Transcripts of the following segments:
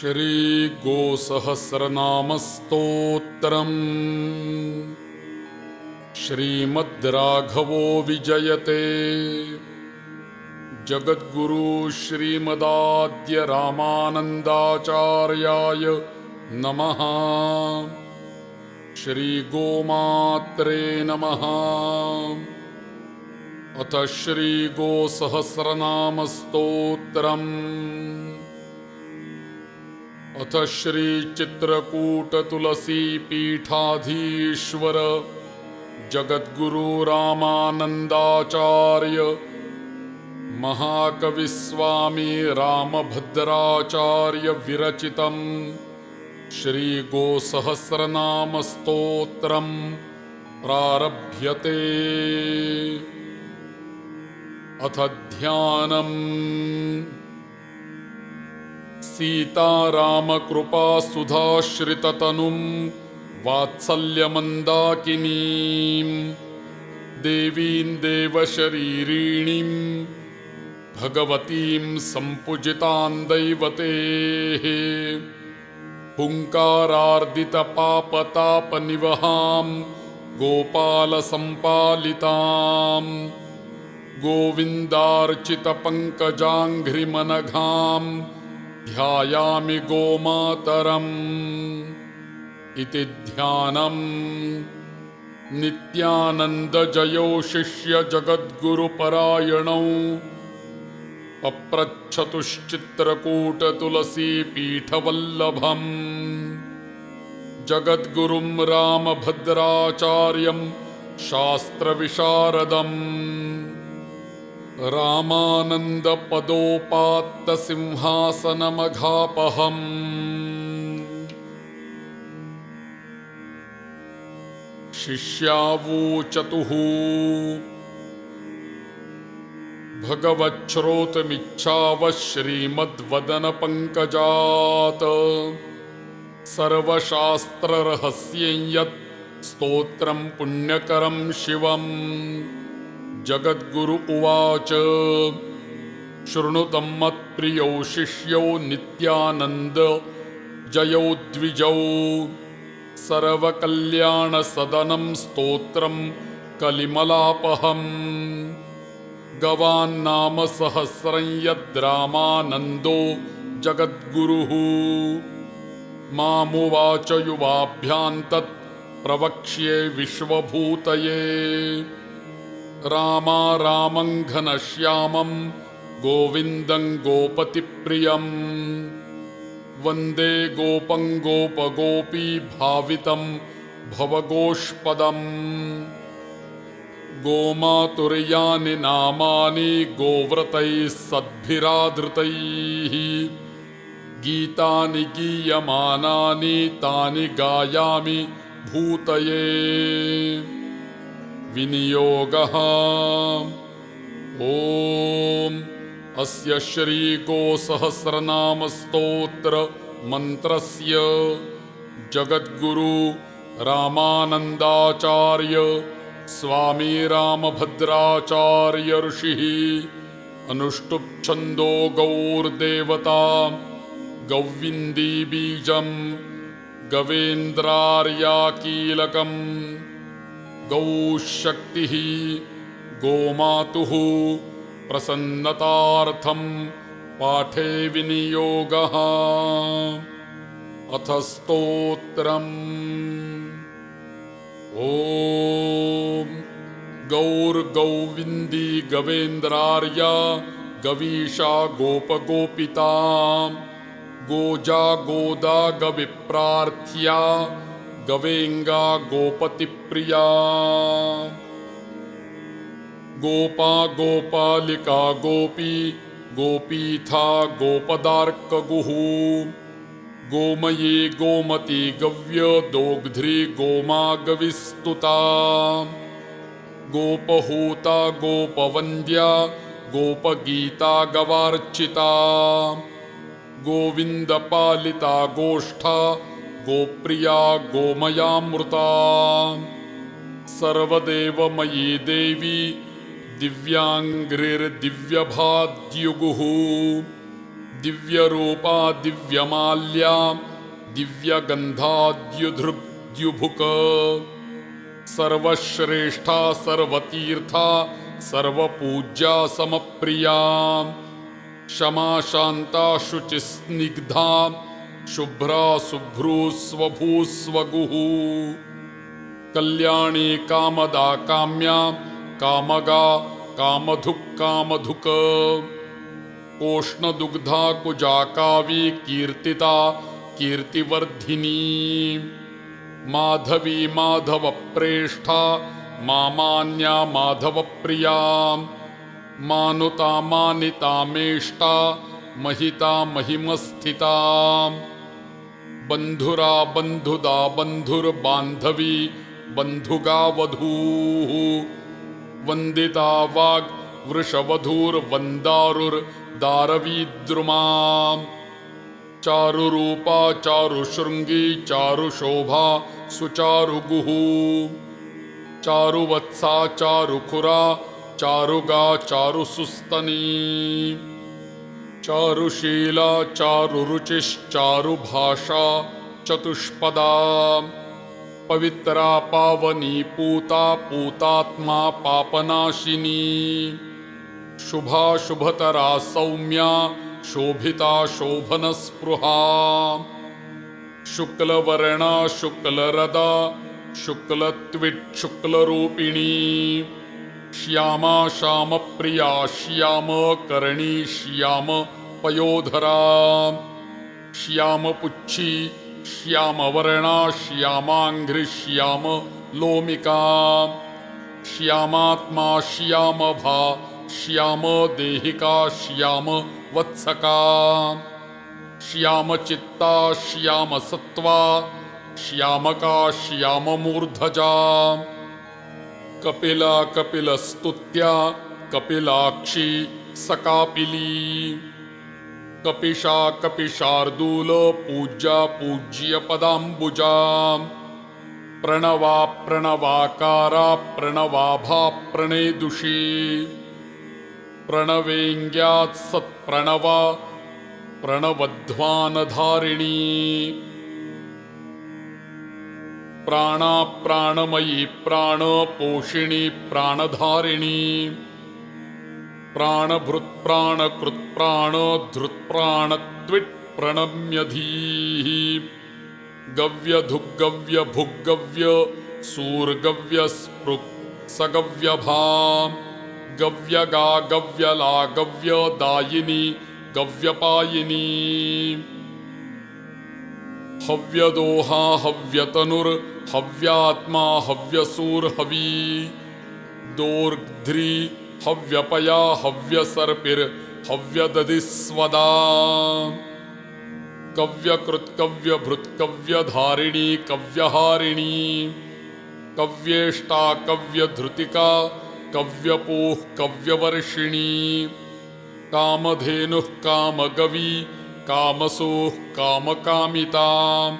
श्रीगोसहस्रनामस्तोत्रम्। श्रीमद्राघवो विजयते जगद्गुरु श्रीमदाद्य रामानन्दाचार्याय नमः। श्रीगोमात्रे नमः। अथ श्रीगोसहस्रनामस्तोत्रम् अथ श्रीचित्रकूटतुलसीपीठाधीश्वर जगद्गुरुरामानन्दाचार्य महाकविस्वामी रामभद्राचार्य विरचितं श्रीगोसहस्रनामस्तोत्रं प्रारभ्यते। अथ ध्यानम् सीतारामकृपासुधाश्रिततनुं वात्सल्यमन्दाकिनीं देवीं देवशरीरिणीं भगवतीं सम्पूजितां दैवतेः हुङ्कारार्दितपापतापनिवहां गोपालसम्पालिताम् गोविन्दार्चितपङ्कजाङ्घ्रिमनघाम् ध्यायामि गोमातरम् इति ध्यानम्। नित्यानन्दजयो शिष्यजगद्गुरुपरायणौ पप्रच्छतुश्चित्रकूटतुलसीपीठवल्लभम् जगद्गुरुं रामभद्राचार्यं शास्त्रविशारदम् रामानन्दपदोपात्तसिंहासनमघापहम्। शिष्यावूचतुः। भगवच्छ्रोतुमिच्छावः श्रीमद्वदनपङ्कजात् सर्वशास्त्ररहस्यं यत् स्तोत्रं पुण्यकरं शिवम् जगद्गुरु उवाच। शृणुतं मत्प्रियौ शिष्यौ नित्यानन्द जयौ द्विजौ। सर्वकल्याणसदनं स्तोत्रं कलिमलापहम् गवान्नाम सहस्रं यद्रामानन्दो जगद्गुरुः। मामुवाच युवाभ्यां तत् प्रवक्ष्ये विश्वभूतये रामा रामं घनश्यामं गोविन्दं गोपतिप्रियम्। वन्दे गोपं गोपगोपी भावितं भवगोष्पदम्। गोमातुर्यानि नामानि गोव्रतैः सद्भिराधृतैः गीतानि गीयमानानि तानि गायामि भूतये विनियोगः। ॐ अस्य श्रीगोसहस्रनामस्तोत्रमन्त्रस्य जगद्गुरु रामानन्दाचार्य स्वामी रामभद्राचार्य ऋषिः अनुष्टुप्छन्दो गौर्देवता गौविन्दीबीजं गवेन्द्रार्याकीलकम् गौशक्तिः गोमातुः प्रसन्नतार्थं पाठे विनियोगः। अथ स्तोत्रम्। ॐ गौर्गौविन्दी गवेन्द्रार्या गवीषा गोपगोपिता गोजा गोदा गविप्रार्थ्या गवेङ्गा गोपतिप्रिया। गोपा गोपालिका गोपी गोपीथा गोपदार्कगुः। गोमयी गोमती गव्य दोग्ध्री गोमा गविस्तुता गोपहूता गोपवन्द्या गोपगीता गवार्चिता। गोविन्दपालिता गोष्ठा गोप्रिया गोमयामृता। सर्वदेवमयी देवी दिव्याङ्घ्रिर्दिव्यभाद्युगुः दिव्यरूपा दिव्यमाल्या दिव्यगन्धाद्युधृद्युभुक। सर्वश्रेष्ठा सर्वतीर्था सर्वपूज्या समप्रिया। क्षमा शान्ता शुचिस्निग्धा शुभ्रा शुभ्रू स्वभूस्वगुः कल्याणी कामदा काम्या कामगा कामधुक् कामधुक। कोष्णदुग्धा कुजा कावी कीर्तिता कीर्तिवर्धिनी। माधवी माधवप्रेष्ठा मामान्या माधवप्रिया। मानुता मानितामेष्टा महिता महिमस्थिता बंधुरा बंधुदा बंधुर बांधवी बंधुगा वधू वंदिता वाग वृषवधूर वंदारुर दारवी द्रुमा चारु रूपा चारु श्रृंगी चारु शोभा सुचारु गुहु चारु वत्सा चारु खुरा चारुगा चारु सुस्तनी चारुशीला चारुरुचिश्चारुभाषा चतुष्पदा पवित्रा पावनी पूता पूतात्मा पापनाशिनी शुभा शुभतरा सौम्या शोभिता शोभनस्पृहा शुक्लवर्णा शुक्लरदा शुक्लत्विट्शुक्लरूपिणी श्यामा श्याम प्रिया, श्याम करणी, श्याम पयोधरा। श्याम पुच्छी, श्याम वर्णा, श्यामाघ्रि, श्याम लोमिका। श्यामात्मा, श्याम भा, श्याम देहिका, श्याम वत्सका। श्याम चित्ता, श्याम सत्वा श्यामका, श्याम मूर्धजा। कपिला कपिलस्तुत्या कपिलाक्षी सकापिली। कपिशा कपिशार्दूल पूज्या पूज्य पदाम्बुजा। प्रणवा प्रणवाकारा प्रणवाभा प्रणेदुषी। प्रणवेङ्ग्यात् सत्प्रणवा प्रणवध्वानधारिणी प्राणा प्राणमयी प्राणपोषिणी प्राणधारिणी। प्राणभृत्प्राणकृत्प्राणधृत्प्राणत्विट् प्रणम्यधीः गव्यधुग्गव्यभुग्गव्य सूर्गव्यस्पृक् सगव्यभा गव्यगा गव्यला गव्यदायिनी गव्यपायिनी हव्यदोहा हव्यतनुर्हव्यात्मा हव्यसूर्हवी दोर्ध्री हव्यपया हव्यसर्पिर्हव्यदधिस्वदा कव्यकृत्कव्यभृत्कव्यधारिणी कव्यहारिणी, कव्येष्टा कव्यधृतिका कव्यपूः कव्यवर्षिणी, कामधेनुः कामगवी, कामसूः कामकामिता।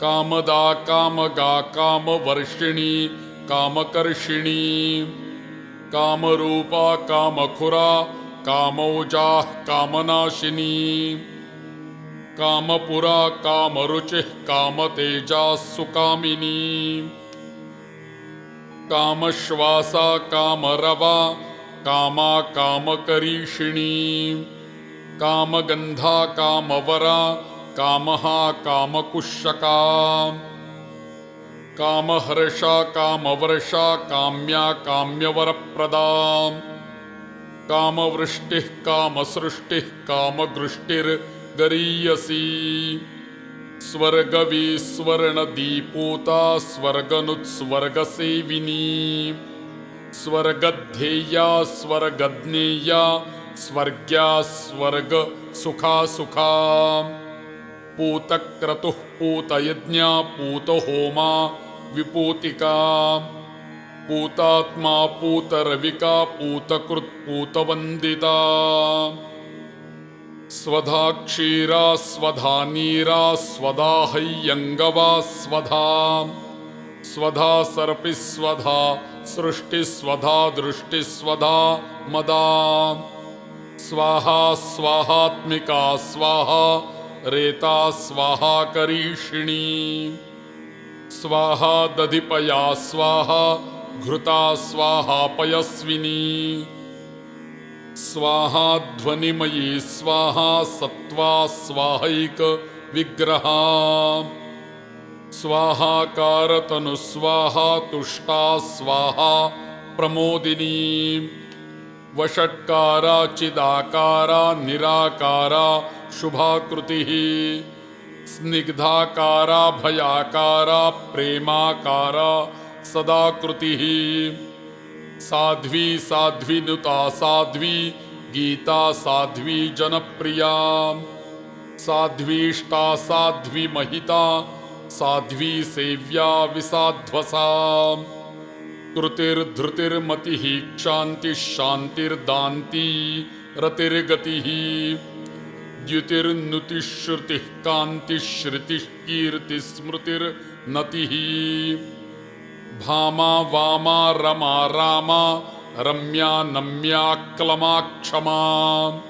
कामदा कामगा कामवर्षिणी, कामकर्षिणी। कामरूपा कामखुरा, कामौजाः कामनाशिनी। कामपुरा कामरुचिः कामतेजाः सुकामिनी। कामश्वासा कामरवा, कामा कामकरीषिणी। कामगन्धा कामवरा कामः कामकुशका। कामहर्षा कामवर्षा काम्या काम्यवरप्रदा। कामवृष्टिः कामसृष्टिः कामगृष्टिर्गरीयसी स्वर्गविस्वर्णदीपूता स्वर्गनुत्स्वर्गसेविनी। स्वर्गध्येया स्वर्गज्ञेया स्वर्ग्या स्वर्ग सुखा सुखा पूतक्रतुः पूतयज्ञा पूतहोमा विपूतिका। पूतात्मा पूतरविका पूतकृत् पूतवन्दिता। स्वधा क्षीरा स्वधा। नीरा स्वधा हय्यङ्गवा स्वधा स्वधा सर्पिस्वधा सृष्टिस्वधा दृष्टिस्वधा मदा। स्वाहा स्वाहात्मिका स्वाहा रेता स्वाहा करीषिणी। स्वाहा दधिपया स्वाहा घृता स्वाहा पयस्विनी। स्वाहा ध्वनिमयी स्वाहा सत्त्वा स्वाहैक विग्रहा। स्वाहाकारतनु स्वाहा तुष्टा स्वाहा प्रमोदिनी। वषट्कारा चिदाकारा निराकारा शुभाकृतिः। स्निग्धाकारा, भयाकारा, प्रेमाकारा, सदाकृतिः। साध्वी साध्विनुता साध्वी, गीता, साध्वी, जनप्रिया। साध्वीष्टा, साध्वी, महिता, साध्वी, सेव्या, विसाध्वसा। कृतिर्धृतिर्मतिः, क्षान्तिः, शान्तिर्दान्ती, रतिर्गतिः। द्युतिर्नुतिश्रुतिः कान्तिः श्रुतिः कीर्तिस्मृतिर्नतिः भामा वामा रमा रामा रम्या नम्या क्लमा क्षमा।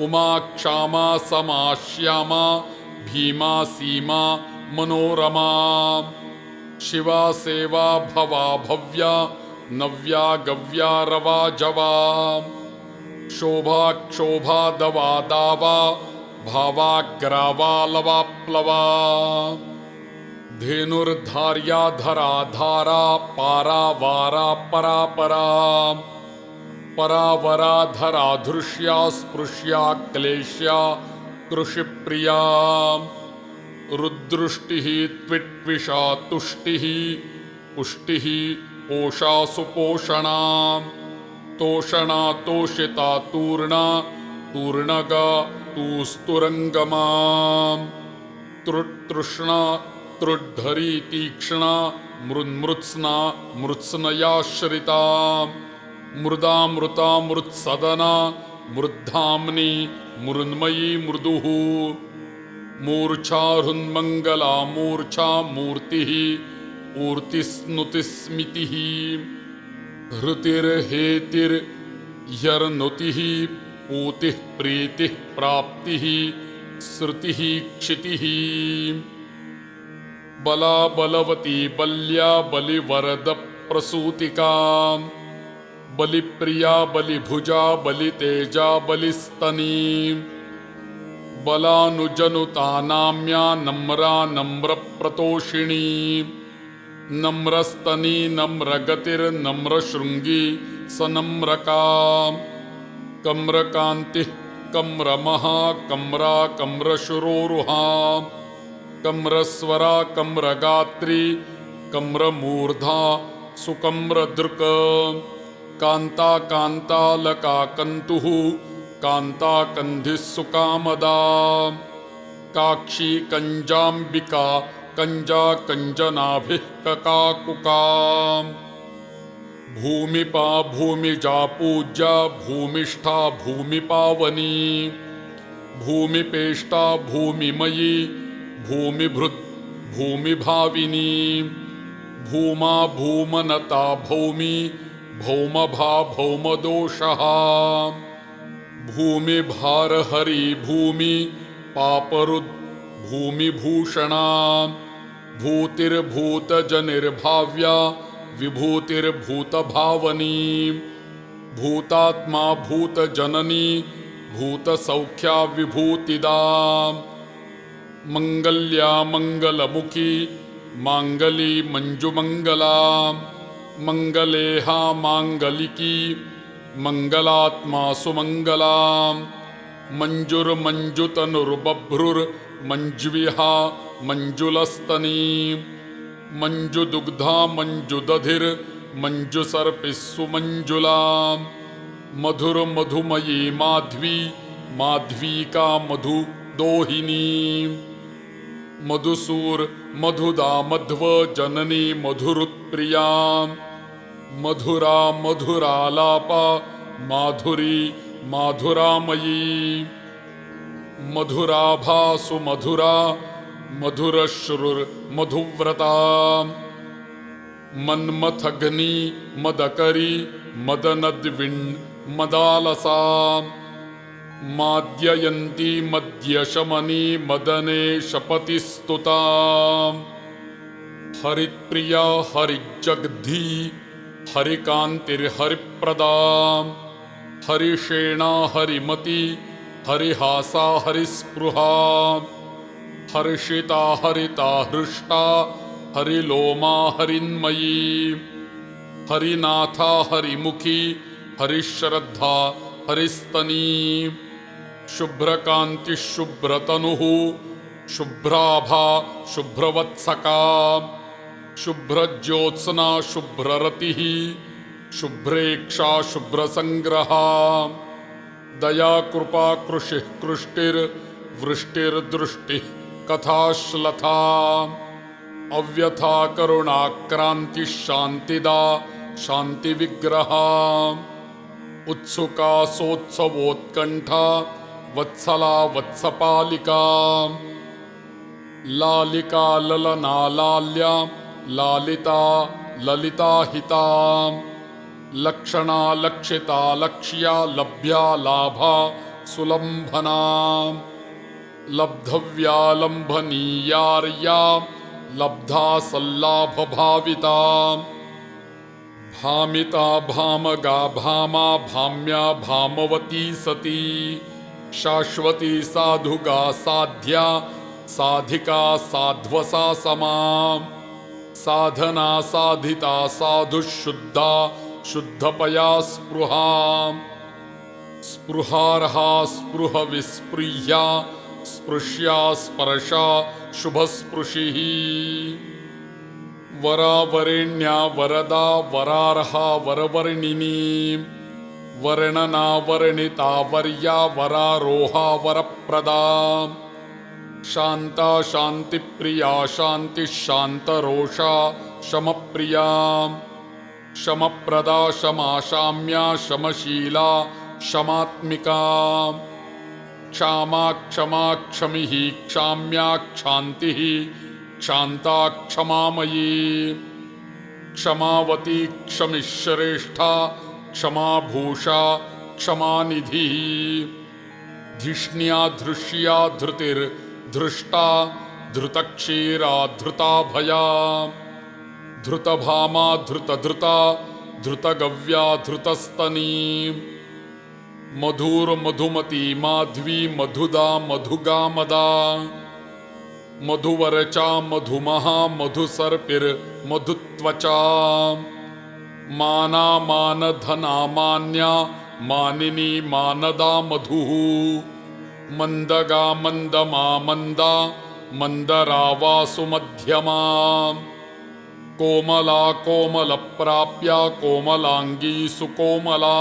उमा क्षामा समा श्यामा भीमा सीमा मनोरमा। शिवा सेवा भवा भव्या नव्या गव्या रवा जवा। शोभा क्षोभा दवा दावा भावाग्रावा लवा प्लवा धेनुर्धार्या धरा धारा पारा वारा परा परा परावरा धरा धृष्या स्पृश्या, क्लेश्या, कृषिप्रिया। रुद्दृष्टिः त्विट्विषा, तुष्टिः, पुष्टिः पोषा सुपोषणा तोषणा तोषिता तूर्णा तूर्णगा तूस्तुरङ्गमा। तृतृष्णा तृड्धरी तीक्ष्णा मृन्मृत्स्ना मृत्स्नयाश्रिता। मृदामृता मृत्सदना मृद्धाम्नि मृन्मयी मृदुः। मूर्छा हृन्मङ्गला मूर्छा मूर्तिः ऊर्तिस्नुतिस्मितिः हृतिर्हेतिर्ह्यर्नुतिः पूतिः प्रीतिः प्राप्तिः श्रुतिः क्षितिः। बला बलवती बल्या बलिवरदप्रसूतिका बलिप्रिया बलिभुजा बलितेजा बलिस्तनी बलानुजनुता नाम्या नम्रा नम्रप्रतोषिणी नम्रस्तनी नम्रगतिर्नम्रशृङ्गी सनम्रका कम्रकान्तिः कम्रमहा कम्रा कम्रशुरोरुहा कम्रस्वरा कम्रगात्री कम्रमूर्धा सुकम्रदृक्। कान्ता कान्तालका कन्तुः कान्ता कन्धिः सुकामदा। काक्षी कञ्जाम्बिका कञ्जा कञ्जनाभिः ककाकुका। भूमिपा भूमिजा पूज्या, भूमिष्ठा भूमिपावनी भूमिपेष्टा भूमिमयी भूमिभृत् भूमिभाविनी भूमा भूमनता भौमी, भौमभा भौमदोषः। भूमिभारहरी भूमि, पापरुद् भूमिभूषणा भूतिर्भूतजनिर्भाव्या विभूतिर्भूतभावनी। भूतात्मा भूतजननी भूतसौख्या विभूतिदा। मङ्गल्या मङ्गलमुखी माङ्गली मञ्जुमङ्गला मङ्गलेहा माङ्गलिकी मङ्गलात्मा सुमङ्गला मञ्जुर्मञ्जुतनुर्बभ्रुर्मञ्ज्विहा मञ्जुलस्तनी मञ्जुदुग्धा मञ्जुदधिर्मञ्जुसर्पिः सुमञ्जुला मधुरमधुमयी माध्वी माध्वीका मधुदोहिनी मधुसूर मधुदा मध्व जननी मधुरुत्प्रिया। मधुरा मधुरालापा माधुरी माधुरामयी। मधुराभा सुमधुरा मधुरश्रुर्मधुव्रता मन्मथग्नि मदकरी मदनद्विण् मदालसा। माद्ययन्ती मद्यशमनी मदने शपति स्तुता हरिप्रिया हरिजगधी हरिकान्तिर्हरिप्रदा हरिषेणा हरिमती, हरिहासा हरिस्पृहा। हर्षिता हरिता हृष्टा, हरिलोमा हरिन्मयी। हरिनाथा हरिमुखी, हरिश्रद्धा हरिस्तनी। शुभ्रकान्तिः शुभ्रतनुः, शुभ्राभा शुभ्रवत्सका। शुभ्रज्योत्स्ना शुभ्ररतिः शुभ्रेक्षा शुभ्रसङ्ग्रहा दया कृपा कृषिः कृष्टिर्वृष्टिर्दृष्टिः कथाश्लथा। अव्यथा करुणाक्रान्तिः शान्तिदा शान्तिविग्रहा। उत्सुका सोत्सवोत्कण्ठा वत्सला वत्सपालिका। लालिका ललना लाल्या लालिता ललिताहिता लक्षणा लक्षिता लक्ष्या लभ्या लाभा सुलम्भना लब्धव्या लम्भनीयार्या लब्धा सल्लाभभाविता भामिता भामगा भामा भाम्या भामवती सती। शाश्वती साधुगा साध्या साधिका साध्वसा समा साधना साधिता साधुशुद्धा शुद्धपया स्पृहा स्पृहार्हा स्पृह विस्पृह्या स्पृश्या स्पर्शा शुभस्पृशिः। वरावरेण्या वरदा वरार्हा वरवर्णिनी। वर्णना वर्णिता वर्या वरारोहा वरप्रदा। शान्ता शान्तिप्रिया शान्तिः शान्तरोषा शमप्रिया शमप्रदा, शमाशाम्या, शमशीला, शमात्मिका। क्षामा क्षमा क्षमिः क्षाम्या क्षान्तिः क्षान्ता क्षमामयी क्षमावती, क्षमिश्रेष्ठा क्षमा भूषा क्षमा निधि धिष्ण्या धृष्या धृतिर्धृष्टा धृतक्षीरा धृताभया धृतभामा धृतधृता धृतगव्या धृतस्तनी। मधुरमधुमती माध्वी मधुदा मधुगा मदा मधुवरचा मधुमहा मधुसर्पिर्मधुत्वचा माना मानधना मान्या मानिनी मानदा मधुः। मन्दगा मन्दमा मन्दा मन्दरा वासुमध्यमा कोमला कोमलप्राप्या कोमलाङ्गी सुकोमला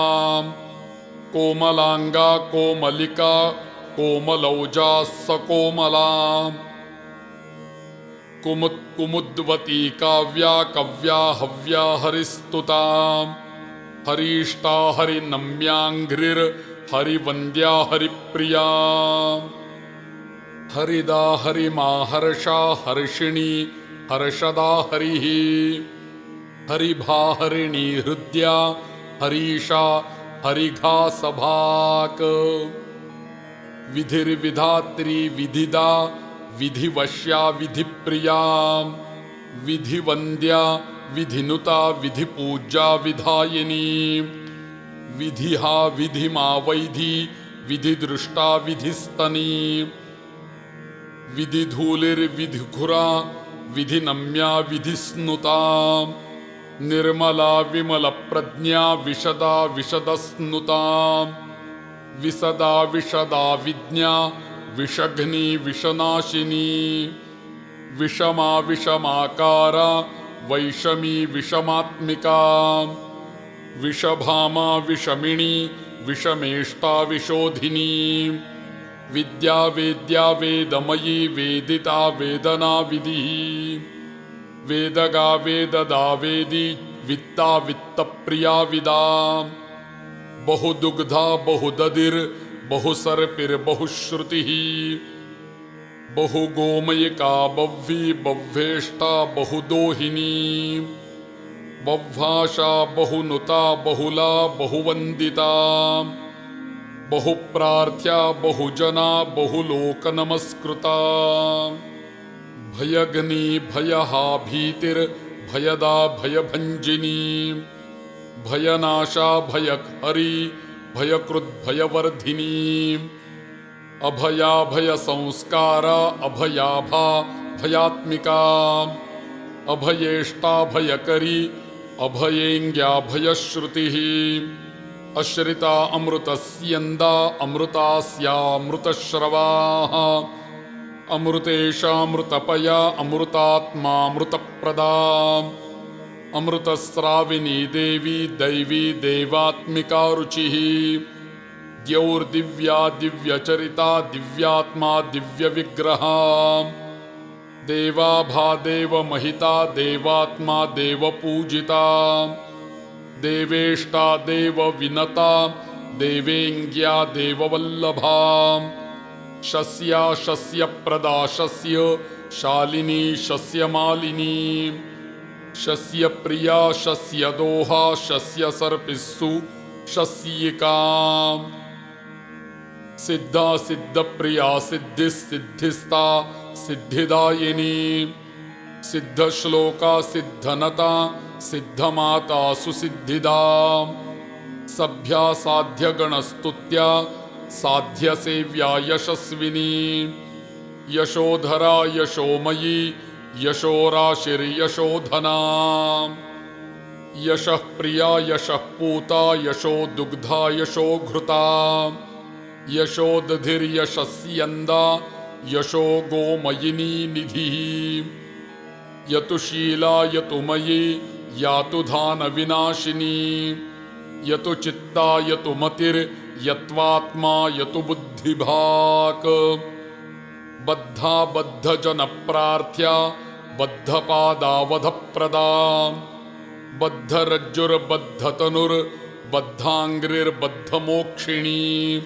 कोमलाङ्गा कोमलिका कोमलौजा सकोमला कुमुद्कुमुद्वती काव्या कव्या हव्या हरिस्तुता हरीष्टा हरिनम्याङ्घ्रिर्हरिवन्द्या हरिप्रिया हरिदा हरिमा हर्षा हर्षिणी हर्षदा हरिः। हरिभा हरिणी हृद्या हरीशा सभाक। विधिर्विधात्री विधिदा विधिवश्या विधिप्रिया। विधिवन्द्या विधिनुता विधिपूज्या विधायिनी। विधिहा विधिमा वैधि विधिदृष्टा विधिस्तनी। विधिधूलिर्विधिखुरा विधिनम्या विधिस्नुता निर्मला विमलप्रज्ञा विशदा विशदस्नुता विशदा विज्ञा विषघ्नी विषनाशिनी विषमा विषमाकारा वैषमी विषमात्मिका विषभामा विषमिणी विषमेष्टा विशोधिनी विद्या वेद्या वेदमयी वेदिता वेदना विधिः। वेदगा वेददा वेदी वित्ता वित्तप्रिया विदा। बहुदुग्धा बहुदधिर् बहुसर्पिर्बहुश्रुतिः बहुगोमयिका बह्वी बह्वेष्टा बहुदोहिनी। बह्वाशा बहुनुता बहुला बहुवन्दिता बहुप्रार्थ्या, बहुजना, बहुलोकनमस्कृता। भयग्नी भयहा भीतिर्भयदा भयभञ्जिनी। भयनाशा भयहरी भयकृद्भयवर्धिनी अभया, भयसंस्कारा, अभयाभा, भयात्मिका। अभयेष्टा, भयकरी, अभयेङ्ग्या, भयश्रुतिः। अश्रिता अमृतस्यन्दा अमृतास्यामृतश्रवाः अमृतेशामृतपया अमृतात्मामृतप्रदा अमृतस्राविनी देवी दैवी देवात्मिका रुचिः द्यौर्दिव्या दिव्यचरिता दिव्यात्मा दिव्यविग्रहा देवाभा देवमहिता देवात्मा देवपूजिता देवेष्टा देवविनता देवेङ्ग्या देववल्लभा। शस्या शस्यप्रदा शस्य शालिनी शस्यमालिनी शस्यप्रिया शस्यदोहा शस्यसर्पिस्सु शस्यिका। सिद्धा सिद्धप्रिया सिद्धिः सिद्धिस्ता सिद्धिदायिनी सिद्धश्लोका सिद्धनता सिद्धमाता सुसिद्धिदा। सभ्या साध्यगणस्तुत्या साध्यसेव्या यशस्विनी। यशोधरा यशोमयी यशोराशिर्यशोधना यशः प्रिया यशः पूता यशो दुग्धा यशो घृता। यशोदधिर्यशस्यन्दा यशो गोमयिनी निधिः यतुशीला यतुमयी यातु धानविनाशिनी। यतु चित्ता यतु मतिर्यत्वात्मा यतु बुद्धिभाक्। बद्धा बद्धजनप्रार्थ्या बद्धपादावधप्रदा। बद्धरज्जुर्बद्धतनुर्बद्धाङ्घ्रिर्बद्धमोक्षिणी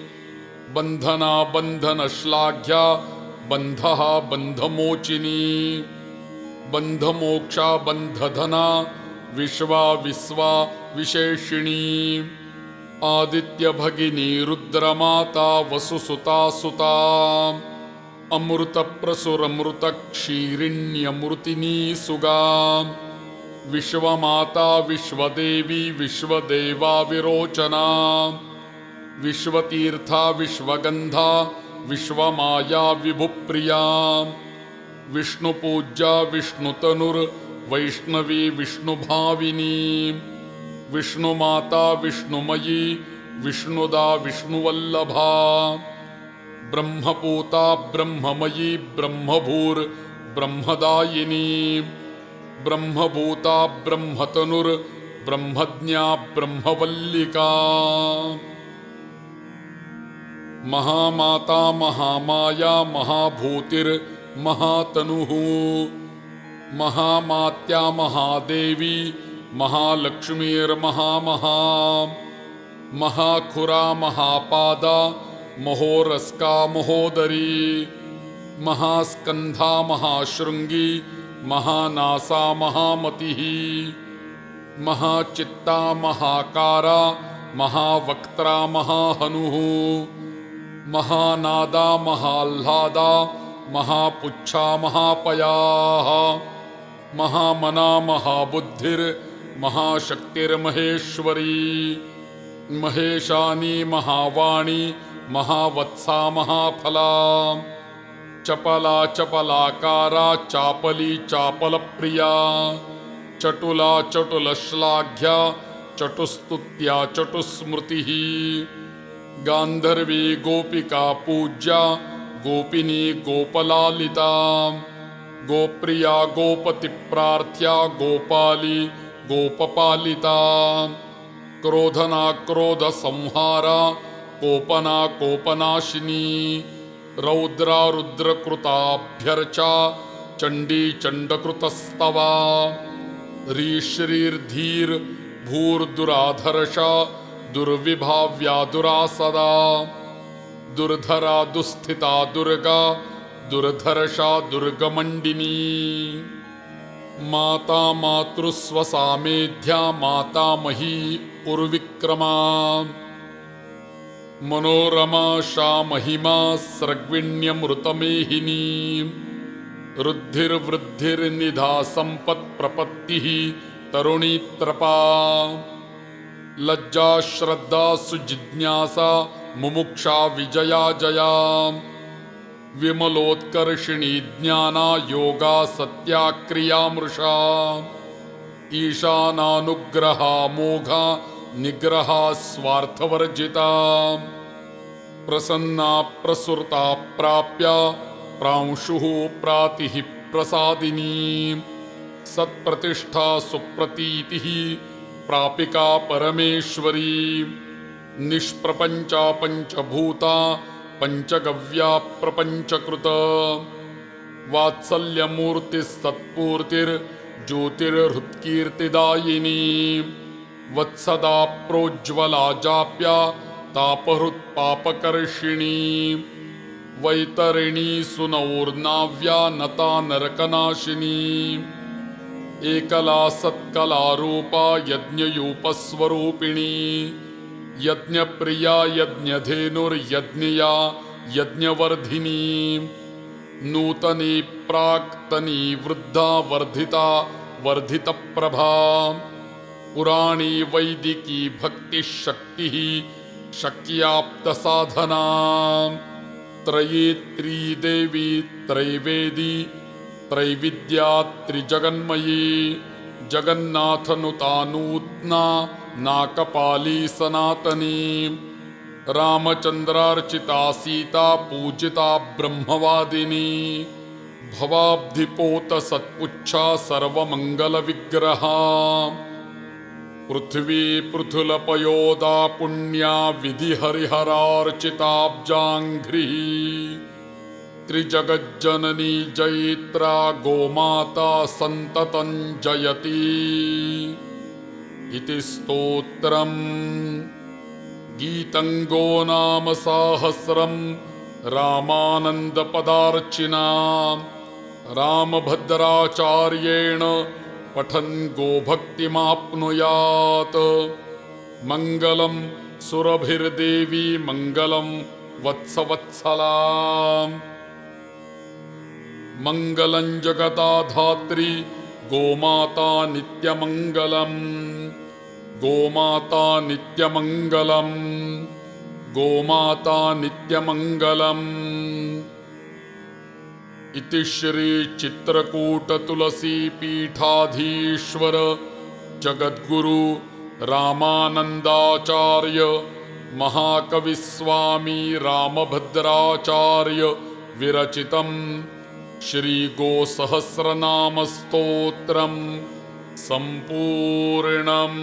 बन्धना बन्धनश्लाघ्या बन्धः बन्धमोचिनी बन्धमोक्षा बन्धधना विश्वा विश्वा विशेषिणी। आदित्यभगिनी रुद्रमाता वसुसुता सुता। अमृतप्रसुरमृतक्षीरिण्यमृतिनी सुगा। विश्वमाता विश्वदेवी विश्वदेवा विरोचना। विश्वतीर्था विश्वगन्धा विश्वमाया विभुप्रिया विष्णुपूज्या विष्णुतनुर्वैष्णवी विष्णुभाविनी विष्णुमाता विष्णुमयी विष्णुदा विष्णुवल्लभा ब्रह्मपूता ब्रह्ममयी ब्रह्मभूर्ब्रह्मदायिनी ब्रह्मभूता ब्रह्मतनुर्ब्रह्मज्ञा ब्रह्मवल्लिका। महामाता महामाया ਮਹਾਤਨੂਹ ਮਹਾਮਾਤਿਆ ਮਹਾਦੇਵੀ। ਮਹਾਲక్ష్ਮੀਰ ਮਹਾਮਹਾ। ਮਹਾਖੁਰਾ ਮਹਾਪਾਦਾ। ਮਹੋਰਸਕਾ ਮਹੋਦਰੀ। ਮਹਾਸਕੰਧਾ ਮਹਾਸ਼੍ਰृंगी ਮਹਾਨਾਸਾ ਮਹਾਮਤਿਹ। ਮਹਾਚਿੱਤਾ ਮਹਾਕਾਰਾ। ਮਹਾਵਕਤਰਾ ਮਹਾਹਨੁਹ। ਮਹਾਨਾਦਾ ਮਹਾਲਾਦਾ महापुच्छा महापयाः महामना महाबुद्धिर्महाशक्तिर्महेश्वरी महेशानी महावाणी महावत्सा महाफला चपला चपलाकारा, चापली चापलप्रिया। चटुला चटुलश्लाघ्या, चटुस्तुत्या चटुस्मृतिः। गान्धर्वी गोपिका पूज्या गोपिनी गोपलालिता। गोप्रिया गोपतिप्रार्थ्या गोपाली गोपपालिता। क्रोधना क्रोधसंहारा कोपना कोपनाशिनी। रौद्रा रुद्रकृताभ्यर्चा चण्डी चण्डकृतस्तवा। रीश्रीर्धीर् भूर्दुराधर्षा दुर्विभाव्या दुरासदा दुर्धरा दुस्थिता दुर्गा दुर्धर्षा दुर्गमण्डिनी। माता मातृस्वसामेध्या मातामही उर्विक्रमा। मनोरमा सा महिमा स्रग्विण्यमृतमेहिनी। रुद्धिर्वृद्धिर्निधा सम्पत्प्रपत्तिः तरुणीत्रपा। लज्जा श्रद्धा सुजिज्ञासा मुमुक्षा विजया जया। विमलोत्कर्षिणी ज्ञाना योगा सत्या क्रियामृषा ईशानानुग्रहा मोघा निग्रहा स्वार्थवर्जिता। प्रसन्ना प्रसुरता प्राप्य प्रांशुः प्रातिः प्रसादिनी। सत्प्रतिष्ठा सुप्रतीतिः प्रापिका परमेश्वरी निष्प्रपञ्चा पञ्चभूता पञ्चगव्या प्रपञ्चकृत। वात्सल्यमूर्तिस्तत्पूर्तिर्ज्योतिर्हृत्कीर्तिदायिनी। वत्सदा प्रोज्ज्वला जाप्या तापहृत्पापकर्षिणी। वैतरिणी सुनौर्नाव्या नता नरकनाशिनी। एकला सत्कलारूपा यज्ञयूपस्वरूपिणी यज्ञप्रिया यज्ञधेनुर्यज्ञया यज्ञवर्धिनी। नूतनी प्राक्तनी वृद्धा वर्धिता वर्धितप्रभा। पुराणी वैदिकी भक्तिशक्तिः शक्याप्तसाधना त्रयी त्रिदेवी त्रैवेदी त्रैविद्या त्रिजगन्मयी। जगन्नाथनुता नूत्ना नाकपाली सनातनी रामचन्द्रार्चिता सीता पूजिता ब्रह्मवादिनी भवाब्धिपोतसत्पुच्छा सर्वमङ्गलविग्रहा पृथिवी पृथुलपयोदा पुण्या विधिहरिहरार्चिताब्जाङ्घ्रिः त्रिजगज्जननी जयित्रा गोमाता सन्ततं जयति इति स्तोत्रम्। गीतङ्गो नाम साहस्रं रामानन्दपदार्चिना रामभद्राचार्येण पठन् गोभक्तिमाप्नुयात् मङ्गलं सुरभिर्देवी मङ्गलं वत्सवत्सला मङ्गलं जगता धात्री गोमाता नित्यमङ्गलम्। गोमाता नित्यमङ्गलम्। गोमाता नित्यमङ्गलम्। इति श्रीचित्रकूटतुलसीपीठाधीश्वर जगद्गुरु रामानन्दाचार्य महाकविस्वामी रामभद्राचार्य विरचितम् श्रीगोसहस्रनामस्तोत्रम् सम्पूर्णम्